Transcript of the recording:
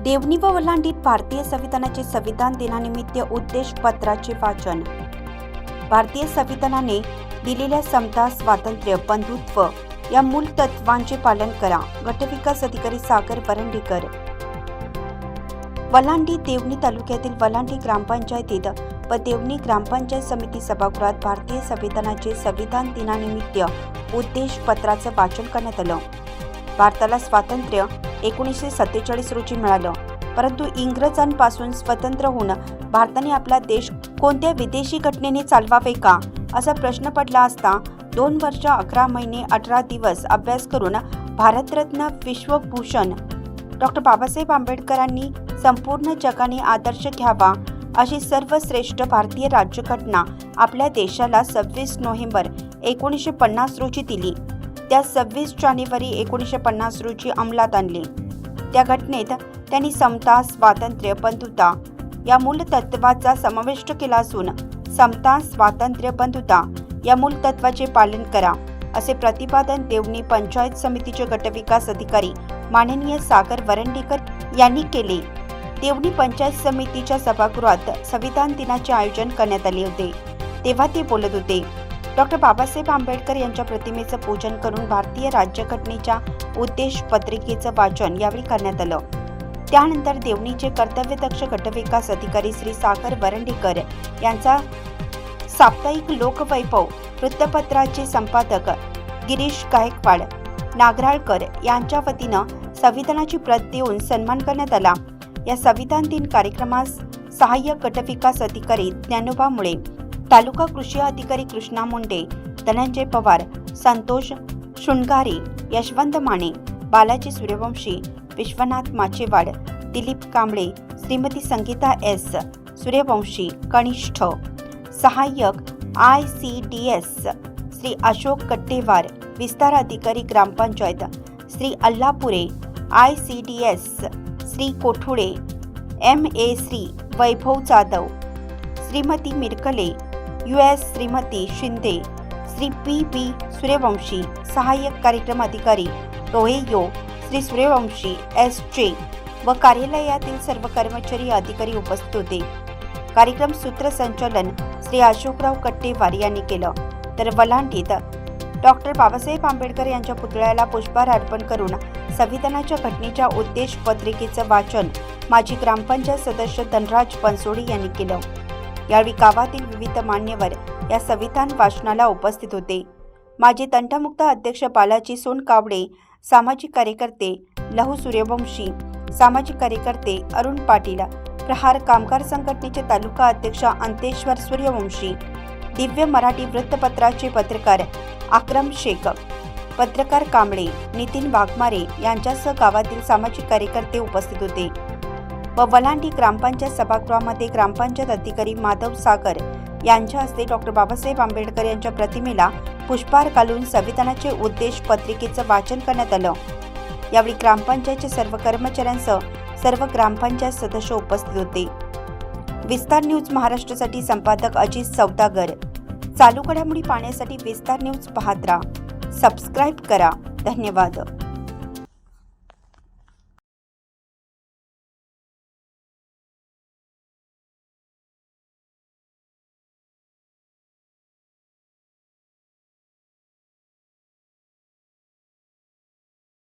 देवणी व वलांडीत भारतीय संविधानाचे संविधान दिनानिमित्त उद्देश पत्राचे वाचन. भारतीय संविधानाने दिलेल्या समता स्वातंत्र्य बंधुत्व या मूल तत्वांचे पालन करा. गटविकास अधिकारी सागर वरंडीकर. वलांडी देवणी तालुक्यातील वलांडी ग्रामपंचायतीत व देवणी ग्रामपंचायत समिती सभागृहात भारतीय संविधानाचे संविधान दिनानिमित्त उद्देश पत्राचं वाचन करण्यात आलं. भारताला स्वातंत्र्य एकोणीसशे सत्तेचाळीस रोजी मिळालं. परंतु इंग्रजांपासून स्वतंत्र होऊन भारताने आपला देश कोणत्या विदेशी घटनेने चालवावे का? असा प्रश्न पडला असता दोन वर्ष अकरा महिने अठरा दिवस अभ्यास करून भारतरत्न विश्वभूषण डॉक्टर बाबासाहेब आंबेडकरांनी संपूर्ण जगाने आदर्श घ्यावा अशी सर्वश्रेष्ठ भारतीय राज्यघटना आपल्या देशाला सव्वीस नोव्हेंबर एकोणीसशे पन्नास रोजी दिली. त्या सव्वीस जानेवारी एकोणीसशे पन्नास रोजी अंमलात आणली. त्या घटनेत त्यांनी समता स्वातंत्र्य बंधुता या मूलतत्वाचा समाविष्ट केला असून समता स्वातंत्र्य बंधुता या मूलतत्वाचे पालन करा असे प्रतिपादन देवणी पंचायत समितीचे गटविकास अधिकारी माननीय सागर वरंडीकर यांनी केले. देवणी पंचायत समितीच्या सभागृहात संविधान दिनाचे आयोजन करण्यात आले होते. तेव्हा ते बोलत होते डॉक्टर बाबासाहेब आंबेडकर यांच्या प्रतिमेचं पूजन करून भारतीय राज्यघटनेच्या उद्देश पत्रिकेचं वाचन यावेळी करण्यात आलं. त्यानंतर देवणीचे कर्तव्यदक्ष गटविकास अधिकारी श्री सागर वरंडीकर यांचा साप्ताहिक लोकवैभव वृत्तपत्राचे संपादक गिरीश गायकवाड नागराळकर यांच्या वतीनं संविधानाची प्रत देऊन सन्मान करण्यात आला. या संविधान दिन कार्यक्रमास सहाय्यक गटविकास अधिकारी ज्ञानोबा मुळे तालुका कृषी अधिकारी कृष्णा मुंडे धनंजय पवार संतोष शुणगारे यशवंत माने बालाजी सूर्यवंशी विश्वनाथ माचेवाड दिलीप कांबळे श्रीमती संगीता एस सूर्यवंशी कनिष्ठ सहाय्यक I C D S Shri Ashok Kattewar विस्तार अधिकारी ग्रामपंचायत Shri Allapure I C D S Shri Kothule M A Shri Vaibhav Jadhav Shrimati Mirkale U S Shrimati Shinde Shri P B Suryavanshi सहाय्यक कार्यक्रम अधिकारी रोहेयो Shri Suryavanshi S जे व कार्यालयातील सर्व कर्मचारी अधिकारी उपस्थित होते. कार्यक्रम सूत्रसंचालन श्री अशोकराव कट्टेवार यांनी केलं. तर वलांडीत डॉक्टर बाबासाहेब आंबेडकर यांच्या पुतळ्याला पुष्पहार अर्पण करून संविधानाच्या घटनेच्या उद्देश पत्रिकेचं वाचन माजी ग्रामपंचायत सदस्य धनराज बनसोडे यांनी केलं. यावेळी गावातील विविध मान्यवर या संविधान वाचनाला उपस्थित होते. माजी तंटामुक्त अध्यक्ष बालाजी सोनकावडे सामाजिक कार्यकर्ते लहू सूर्यवंशी सामाजिक कार्यकर्ते अरुण पाटील प्रहार कामगार संघटनेचे तालुका अध्यक्ष अंतेश्वर सूर्यवंशी दिव्य मराठी वृत्तपत्राचे पत्रकार आक्रम शेख पत्रकार कांबळे नितीन वाघमारे यांच्यासह गावातील सामाजिक कार्यकर्ते उपस्थित होते. व वलांडी ग्रामपंचायत सभागृहामध्ये ग्रामपंचायत अधिकारी माधव सागर यांच्या हस्ते डॉक्टर बाबासाहेब आंबेडकर यांच्या प्रतिमेला पुष्पहार घालून संविधानाचे उद्देश पत्रिकेचं वाचन करण्यात आलं. यावेळी ग्रामपंचायतचे सर्व कर्मचाऱ्यांसह सर्व ग्रामपंचायत सदस्य उपस्थित होते. विस्तार न्यूज महाराष्ट्रासाठी संपादक अजित सौदागर. चालू घडामोडी पाहण्यासाठी विस्तार न्यूज पाहत राहा. सबस्क्राईब करा. धन्यवाद.